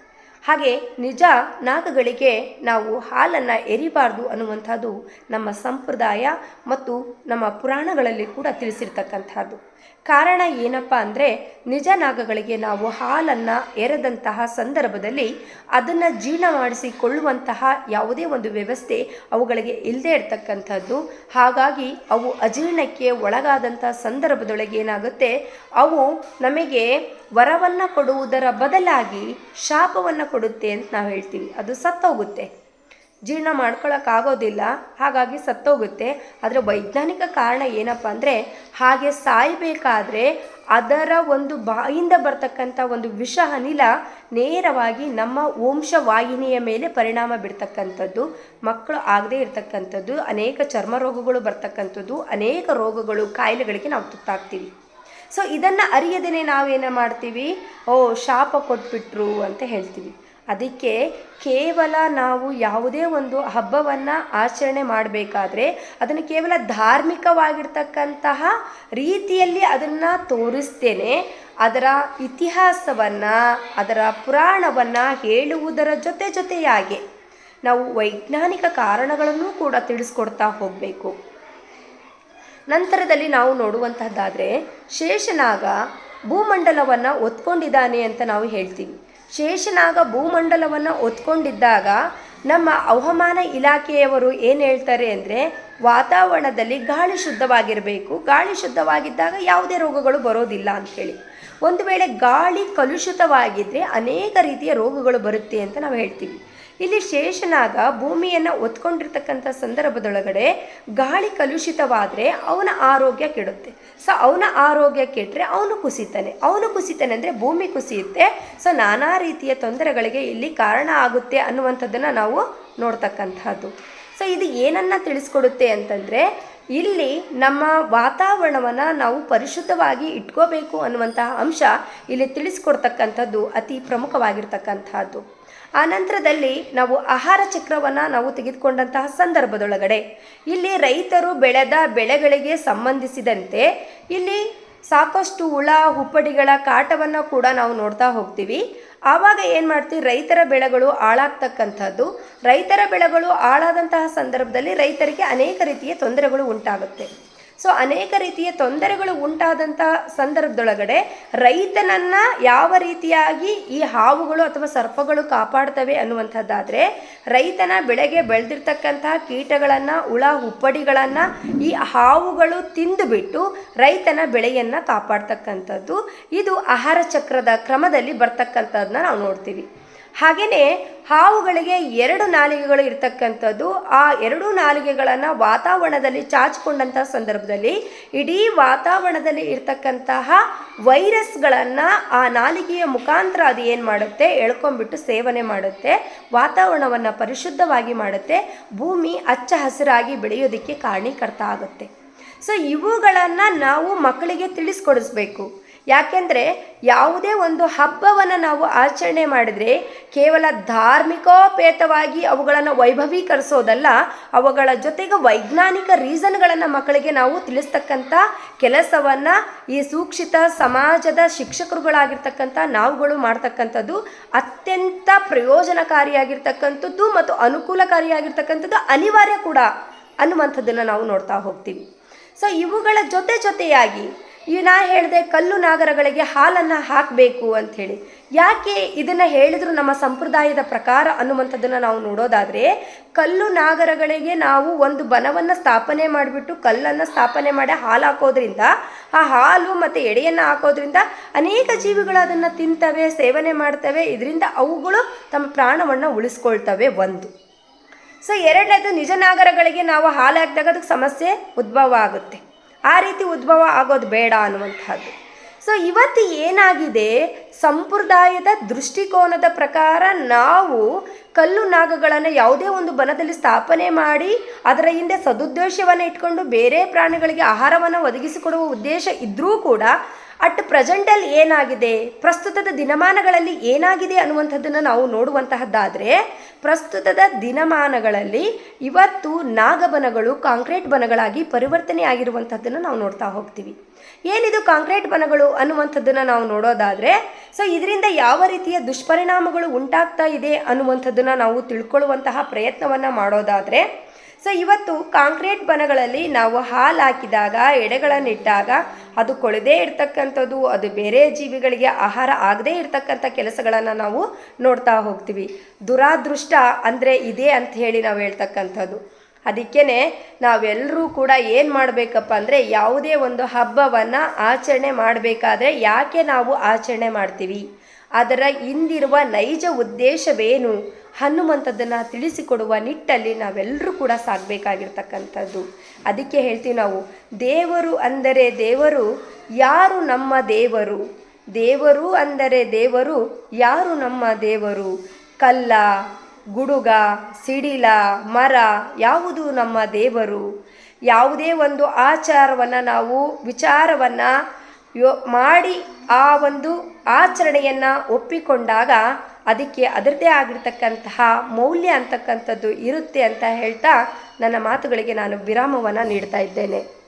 ಹಾಗೆ ನಿಜ ನಾಗಗಳಿಗೆ ನಾವು ಹಾಲನ್ನು ಎರಿಬಾರ್ದು ಅನ್ನುವಂಥದ್ದು ನಮ್ಮ ಸಂಪ್ರದಾಯ ಮತ್ತು ನಮ್ಮ ಪುರಾಣಗಳಲ್ಲಿ ಕೂಡ ತಿಳಿಸಿರ್ತಕ್ಕಂಥದ್ದು. ಕಾರಣ ಏನಪ್ಪ ಅಂದರೆ ನಿಜ ನಾಗಗಳಿಗೆ ನಾವು ಹಾಲನ್ನು ಎರೆದಂತಹ ಸಂದರ್ಭದಲ್ಲಿ ಅದನ್ನು ಜೀರ್ಣ ಮಾಡಿಸಿಕೊಳ್ಳುವಂತಹ ಯಾವುದೇ ಒಂದು ವ್ಯವಸ್ಥೆ ಅವುಗಳಿಗೆ ಇಲ್ಲದೇ ಇರತಕ್ಕಂಥದ್ದು. ಹಾಗಾಗಿ ಅವು ಅಜೀರ್ಣಕ್ಕೆ ಒಳಗಾದಂಥ ಸಂದರ್ಭದೊಳಗೆ ಏನಾಗುತ್ತೆ? ಅವು ನಮಗೆ ವರವನ್ನು ಕೊಡುವುದರ ಬದಲಾಗಿ ಶಾಪವನ್ನು ಕೊಡುತ್ತೆ ಅಂತ ನಾವು ಹೇಳ್ತೀವಿ. ಅದು ಸತ್ತೋಗುತ್ತೆ. ಜೀರ್ಣ ಮಾಡ್ಕೊಳ್ಳೋಕ್ಕಾಗೋದಿಲ್ಲ ಹಾಗಾಗಿ ಸತ್ತೋಗುತ್ತೆ. ಅದರ ವೈಜ್ಞಾನಿಕ ಕಾರಣ ಏನಪ್ಪ ಅಂದರೆ, ಹಾಗೆ ಸಾಯಬೇಕಾದ್ರೆ ಅದರ ಒಂದು ಬಾಯಿಂದ ಬರ್ತಕ್ಕಂಥ ಒಂದು ವಿಷ ಅನಿಲ ನೇರವಾಗಿ ನಮ್ಮ ವಂಶವಾಹಿನಿಯ ಮೇಲೆ ಪರಿಣಾಮ ಬೀರ್ತಕ್ಕಂಥದ್ದು ಮಕ್ಕಳು ಆಗದೇ ಇರತಕ್ಕಂಥದ್ದು, ಅನೇಕ ಚರ್ಮ ರೋಗಗಳು ಬರ್ತಕ್ಕಂಥದ್ದು, ಅನೇಕ ರೋಗಗಳು, ಕಾಯಿಲೆಗಳಿಗೆ ನಾವು ತುತ್ತಾಗ್ತೀವಿ. ಸೊ ಇದನ್ನು ಅರಿಯದೇ ನಾವೇನು ಮಾಡ್ತೀವಿ? ಓ, ಶಾಪ ಕೊಟ್ಬಿಟ್ರು ಅಂತ ಹೇಳ್ತೀವಿ. ಅದಕ್ಕೆ ಕೇವಲ ನಾವು ಯಾವುದೇ ಒಂದು ಹಬ್ಬವನ್ನು ಆಚರಣೆ ಮಾಡಬೇಕಾದ್ರೆ ಅದನ್ನು ಕೇವಲ ಧಾರ್ಮಿಕವಾಗಿರ್ತಕ್ಕಂತಹ ರೀತಿಯಲ್ಲಿ ಅದನ್ನು ತೋರಿಸ್ತೇನೆ. ಅದರ ಇತಿಹಾಸವನ್ನು, ಅದರ ಪುರಾಣವನ್ನು ಹೇಳುವುದರ ಜೊತೆ ಜೊತೆಯಾಗಿ ನಾವು ವೈಜ್ಞಾನಿಕ ಕಾರಣಗಳನ್ನು ಕೂಡ ತಿಳಿಸ್ಕೊಡ್ತಾ ಹೋಗಬೇಕು. ನಂತರದಲ್ಲಿ ನಾವು ನೋಡುವಂತಹದ್ದಾದರೆ ಶೇಷನಾಗ ಭೂಮಂಡಲವನ್ನು ಒತ್ಕೊಂಡಿದ್ದಾನೆ ಅಂತ ನಾವು ಹೇಳ್ತೀವಿ. ಶೇಷನಾಗ ಭೂಮಂಡಲವನ್ನು ಒತ್ಕೊಂಡಿದ್ದಾಗ ನಮ್ಮ ಹವಾಮಾನ ಇಲಾಖೆಯವರು ಏನು ಹೇಳ್ತಾರೆ ಅಂದರೆ, ವಾತಾವರಣದಲ್ಲಿ ಗಾಳಿ ಶುದ್ಧವಾಗಿರಬೇಕು. ಗಾಳಿ ಶುದ್ಧವಾಗಿದ್ದಾಗ ಯಾವುದೇ ರೋಗಗಳು ಬರೋದಿಲ್ಲ ಅಂಥೇಳಿ ಒಂದು ವೇಳೆ ಗಾಳಿ ಕಲುಷಿತವಾಗಿದ್ದರೆ ಅನೇಕ ರೀತಿಯ ರೋಗಗಳು ಬರುತ್ತೆ ಅಂತ ನಾವು ಹೇಳ್ತೀವಿ. ಇಲ್ಲಿ ಶೇಷನಾಗ ಭೂಮಿಯನ್ನು ಒತ್ಕೊಂಡಿರ್ತಕ್ಕಂಥ ಸಂದರ್ಭದೊಳಗಡೆ ಗಾಳಿ ಕಲುಷಿತವಾದರೆ ಅವನ ಆರೋಗ್ಯ ಕೆಡುತ್ತೆ. ಸೊ ಅವನ ಆರೋಗ್ಯ ಕೆಟ್ಟರೆ ಅವನು ಕುಸಿತಾನೆ. ಅವನು ಕುಸಿತಾನೆ ಅಂದರೆ ಭೂಮಿ ಕುಸಿಯುತ್ತೆ. ಸೊ ನಾನಾ ರೀತಿಯ ತೊಂದರೆಗಳಿಗೆ ಇಲ್ಲಿ ಕಾರಣ ಆಗುತ್ತೆ ಅನ್ನುವಂಥದ್ದನ್ನು ನಾವು ನೋಡ್ತಕ್ಕಂಥದ್ದು. ಸೊ ಇದು ಏನನ್ನ ತಿಳಿಸ್ಕೊಡುತ್ತೆ ಅಂತಂದರೆ ಇಲ್ಲಿ ನಮ್ಮ ವಾತಾವರಣವನ್ನು ನಾವು ಪರಿಶುದ್ಧವಾಗಿ ಇಟ್ಕೋಬೇಕು ಅನ್ನುವಂತಹ ಅಂಶ ಇಲ್ಲಿ ತಿಳಿಸ್ಕೊಡ್ತಕ್ಕಂಥದ್ದು ಅತಿ ಪ್ರಮುಖವಾಗಿರ್ತಕ್ಕಂಥದ್ದು. ಆ ನಂತರದಲ್ಲಿ ನಾವು ಆಹಾರ ಚಕ್ರವನ್ನು ನಾವು ತೆಗೆದುಕೊಂಡಂತಹ ಸಂದರ್ಭದೊಳಗಡೆ. ಇಲ್ಲಿ ರೈತರು ಬೆಳೆದ ಬೆಳೆಗಳಿಗೆ ಸಂಬಂಧಿಸಿದಂತೆ ಇಲ್ಲಿ ಸಾಕಷ್ಟು ಹುಳ, ಹುಪ್ಪಡಿಗಳ ಕಾಟವನ್ನು ಕೂಡ ನಾವು ನೋಡ್ತಾ ಹೋಗ್ತೀವಿ. ಆವಾಗ ಏನು ಮಾಡ್ತೀವಿ? ರೈತರ ಬೆಳೆಗಳು ಹಾಳಾಗ್ತಕ್ಕಂಥದ್ದು. ರೈತರ ಬೆಳೆಗಳು ಹಾಳಾದಂತಹ ಸಂದರ್ಭದಲ್ಲಿ ರೈತರಿಗೆ ಅನೇಕ ರೀತಿಯ ತೊಂದರೆಗಳು ಉಂಟಾಗುತ್ತೆ. ಸೊ ಅನೇಕ ರೀತಿಯ ತೊಂದರೆಗಳು ಉಂಟಾದಂಥ ಸಂದರ್ಭದೊಳಗಡೆ ರೈತನನ್ನ ಯಾವ ರೀತಿಯಾಗಿ ಈ ಹಾವುಗಳು ಅಥವಾ ಸರ್ಪಗಳು ಕಾಪಾಡ್ತವೆ ಅನ್ನುವಂಥದ್ದಾದರೆ ರೈತನ ಬೆಳೆಗೆ ಬೆಳೆದಿರ್ತಕ್ಕಂತಹ ಕೀಟಗಳನ್ನು, ಹುಳ, ಹುಪ್ಪಡಿಗಳನ್ನು ಈ ಹಾವುಗಳು ತಿಂದುಬಿಟ್ಟು ರೈತನ ಬೆಳೆಯನ್ನು ಕಾಪಾಡ್ತಕ್ಕಂಥದ್ದು. ಇದು ಆಹಾರ ಚಕ್ರದ ಕ್ರಮದಲ್ಲಿ ಬರ್ತಕ್ಕಂಥದ್ದನ್ನ ನಾವು ನೋಡ್ತೀವಿ. ಹಾಗೆಯೇ ಹಾವುಗಳಿಗೆ ಎರಡು ನಾಲಿಗೆಗಳು ಇರ್ತಕ್ಕಂಥದ್ದು. ಆ ಎರಡು ನಾಲಿಗೆಗಳನ್ನು ವಾತಾವರಣದಲ್ಲಿ ಚಾಚಿಕೊಂಡಂಥ ಸಂದರ್ಭದಲ್ಲಿ ಇಡೀ ವಾತಾವರಣದಲ್ಲಿ ಇರ್ತಕ್ಕಂತಹ ವೈರಸ್ಗಳನ್ನು ಆ ನಾಲಿಗೆಯ ಮುಖಾಂತರ ಅದು ಏನು ಮಾಡುತ್ತೆ? ಎಳ್ಕೊಂಡ್ಬಿಟ್ಟು ಸೇವನೆ ಮಾಡುತ್ತೆ. ವಾತಾವರಣವನ್ನು ಪರಿಶುದ್ಧವಾಗಿ ಮಾಡುತ್ತೆ. ಭೂಮಿ ಹಚ್ಚ ಹಸಿರಾಗಿ ಬೆಳೆಯೋದಕ್ಕೆ ಕಾರಣೀಕರ್ತ ಆಗುತ್ತೆ. ಸೊ ಇವುಗಳನ್ನು ನಾವು ಮಕ್ಕಳಿಗೆ ತಿಳಿಸ್ಕೊಡಿಸ್ಬೇಕು. ಯಾಕೆಂದರೆ ಯಾವುದೇ ಒಂದು ಹಬ್ಬವನ್ನು ನಾವು ಆಚರಣೆ ಮಾಡಿದರೆ ಕೇವಲ ಧಾರ್ಮಿಕೋಪೇತವಾಗಿ ಅವುಗಳನ್ನು ವೈಭವೀಕರಿಸೋದಲ್ಲ, ಅವುಗಳ ಜೊತೆಗೆ ವೈಜ್ಞಾನಿಕ ರೀಸನ್ಗಳನ್ನು ಮಕ್ಕಳಿಗೆ ನಾವು ತಿಳಿಸ್ತಕ್ಕಂಥ ಕೆಲಸವನ್ನು ಈ ಸೂಕ್ಷಿತ ಸಮಾಜದ ಶಿಕ್ಷಕರುಗಳಾಗಿರ್ತಕ್ಕಂಥ ನಾವುಗಳು ಮಾಡ್ತಕ್ಕಂಥದ್ದು ಅತ್ಯಂತ ಪ್ರಯೋಜನಕಾರಿಯಾಗಿರ್ತಕ್ಕಂಥದ್ದು ಮತ್ತು ಅನುಕೂಲಕಾರಿಯಾಗಿರ್ತಕ್ಕಂಥದ್ದು ಅನಿವಾರ್ಯ ಕೂಡ ಅನ್ನುವಂಥದ್ದನ್ನು ನಾವು ನೋಡ್ತಾ ಹೋಗ್ತೀವಿ. ಸೊ ಇವುಗಳ ಜೊತೆ ಜೊತೆಯಾಗಿ ಈ ನಾ ಹೇಳಿದೆ ಕಲ್ಲು ನಾಗರಗಳಿಗೆ ಹಾಲನ್ನು ಹಾಕಬೇಕು ಅಂಥೇಳಿ. ಯಾಕೆ ಇದನ್ನು ಹೇಳಿದ್ರು ನಮ್ಮ ಸಂಪ್ರದಾಯದ ಪ್ರಕಾರ ಅನ್ನುವಂಥದ್ದನ್ನು ನಾವು ನೋಡೋದಾದರೆ, ಕಲ್ಲು ನಾಗರಗಳಿಗೆ ನಾವು ಒಂದು ಬನವನ್ನು ಸ್ಥಾಪನೆ ಮಾಡಿಬಿಟ್ಟು ಕಲ್ಲನ್ನು ಸ್ಥಾಪನೆ ಮಾಡಿ ಹಾಲು ಹಾಕೋದ್ರಿಂದ ಆ ಹಾಲು ಮತ್ತು ಎಡೆಯನ್ನು ಹಾಕೋದ್ರಿಂದ ಅನೇಕ ಜೀವಿಗಳು ಅದನ್ನು ತಿಂತವೆ, ಸೇವನೆ ಮಾಡ್ತವೆ, ಇದರಿಂದ ಅವುಗಳು ತಮ್ಮ ಪ್ರಾಣವನ್ನು ಉಳಿಸ್ಕೊಳ್ತವೆ ಒಂದು. ಸೊ ಎರಡನೇದು ನಿಜ ನಾಗರಗಳಿಗೆ ನಾವು ಹಾಲು ಹಾಕಿದಾಗ ಅದಕ್ಕೆ ಸಮಸ್ಯೆ ಉದ್ಭವ ಆಗುತ್ತೆ. ಆ ರೀತಿ ಉದ್ಭವ ಆಗೋದು ಬೇಡ ಅನ್ನುವಂಥದ್ದು. ಸೊ ಇವತ್ತು ಏನಾಗಿದೆ? ಸಂಪ್ರದಾಯದ ದೃಷ್ಟಿಕೋನದ ಪ್ರಕಾರ ನಾವು ಕಲ್ಲು ನಾಗಗಳನ್ನು ಯಾವುದೇ ಒಂದು ಬನದಲ್ಲಿ ಸ್ಥಾಪನೆ ಮಾಡಿ, ಅದರ ಹಿಂದೆ ಸದುದ್ದೇಶವನ್ನು ಇಟ್ಕೊಂಡು ಬೇರೆ ಪ್ರಾಣಿಗಳಿಗೆ ಆಹಾರವನ್ನು ಒದಗಿಸಿಕೊಡುವ ಉದ್ದೇಶ ಇದ್ದರೂ ಕೂಡ ಅಟ್ ಪ್ರೆಸೆಂಟಲ್ಲಿ ಏನಾಗಿದೆ? ಪ್ರಸ್ತುತದ ದಿನಮಾನಗಳಲ್ಲಿ ಏನಾಗಿದೆ ಅನ್ನುವಂಥದ್ದನ್ನು ನಾವು ನೋಡುವಂತಹದ್ದಾದರೆ, ಪ್ರಸ್ತುತದ ದಿನಮಾನಗಳಲ್ಲಿ ಇವತ್ತು ನಾಗಬನಗಳು ಕಾಂಕ್ರೀಟ್ ಬನಗಳಾಗಿ ಪರಿವರ್ತನೆ ಆಗಿರುವಂಥದ್ದನ್ನು ನಾವು ನೋಡ್ತಾ ಹೋಗ್ತೀವಿ. ಏನಿದು ಕಾಂಕ್ರೀಟ್ ಬನಗಳು ಅನ್ನುವಂಥದ್ದನ್ನು ನಾವು ನೋಡೋದಾದರೆ, ಸೊ ಇದರಿಂದ ಯಾವ ರೀತಿಯ ದುಷ್ಪರಿಣಾಮಗಳು ಉಂಟಾಗ್ತಾ ಇದೆ ಅನ್ನುವಂಥದ್ದನ್ನು ನಾವು ತಿಳ್ಕೊಳ್ಳುವಂತಹ ಪ್ರಯತ್ನವನ್ನು ಮಾಡೋದಾದರೆ ಸೊ ಇವತ್ತು ಕಾಂಕ್ರೀಟ್ ಬನಗಳಲ್ಲಿ ನಾವು ಹಾಲು ಹಾಕಿದಾಗ ಎಡೆಗಳನ್ನಿಟ್ಟಾಗ ಅದು ಕೊಳದೇ ಇರ್ತಕ್ಕಂಥದ್ದು, ಅದು ಬೇರೆ ಜೀವಿಗಳಿಗೆ ಆಹಾರ ಆಗದೇ ಇರ್ತಕ್ಕಂಥ ಕೆಲಸಗಳನ್ನು ನಾವು ನೋಡ್ತಾ ಹೋಗ್ತೀವಿ. ದುರಾದೃಷ್ಟ ಅಂದರೆ ಇದೇ ಅಂತ ಹೇಳಿ ನಾವು ಹೇಳ್ತಕ್ಕಂಥದ್ದು. ಅದಕ್ಕೇ ನಾವೆಲ್ಲರೂ ಕೂಡ ಏನು ಮಾಡಬೇಕಪ್ಪ ಅಂದರೆ ಯಾವುದೇ ಒಂದು ಹಬ್ಬವನ್ನು ಆಚರಣೆ ಮಾಡಬೇಕಾದ್ರೆ ಯಾಕೆ ನಾವು ಆಚರಣೆ ಮಾಡ್ತೀವಿ? ಅದರ ಹಿಂದಿರುವ ನೈಜ ಉದ್ದೇಶವೇನು? ಹನುಮಂತದ್ದನ್ನು ತಿಳಿಸಿಕೊಡುವ ನಿಟ್ಟಲ್ಲಿ ನಾವೆಲ್ಲರೂ ಕೂಡ ಸಾಗಬೇಕಾಗಿರ್ತಕ್ಕಂಥದ್ದು. ಅದಕ್ಕೆ ಹೇಳ್ತೀವಿ ನಾವು, ದೇವರು ಅಂದರೆ ದೇವರು, ಯಾರು ನಮ್ಮ ದೇವರು? ದೇವರು ಅಂದರೆ ದೇವರು, ಯಾರು ನಮ್ಮ ದೇವರು? ಕಲ್ಲ, ಗುಡುಗ, ಸಿಡಿಲ, ಮರ, ಯಾವುದು ನಮ್ಮ ದೇವರು? ಯಾವುದೇ ಒಂದು ಆಚಾರವನ್ನು ನಾವು, ವಿಚಾರವನ್ನು ಮಾಡಿ ಆ ಒಂದು ಆಚರಣೆಯನ್ನು ಒಪ್ಪಿಕೊಂಡಾಗ ಅದಕ್ಕೆ ಅದರದ್ದೇ ಆಗಿರ್ತಕ್ಕಂತಹ ಮೌಲ್ಯ ಅಂತಕ್ಕಂಥದ್ದು ಇರುತ್ತೆ ಅಂತ ಹೇಳ್ತಾ ನನ್ನ ಮಾತುಗಳಿಗೆ ನಾನು ವಿರಾಮವನ್ನು ನೀಡ್ತಾ ಇದ್ದೇನೆ.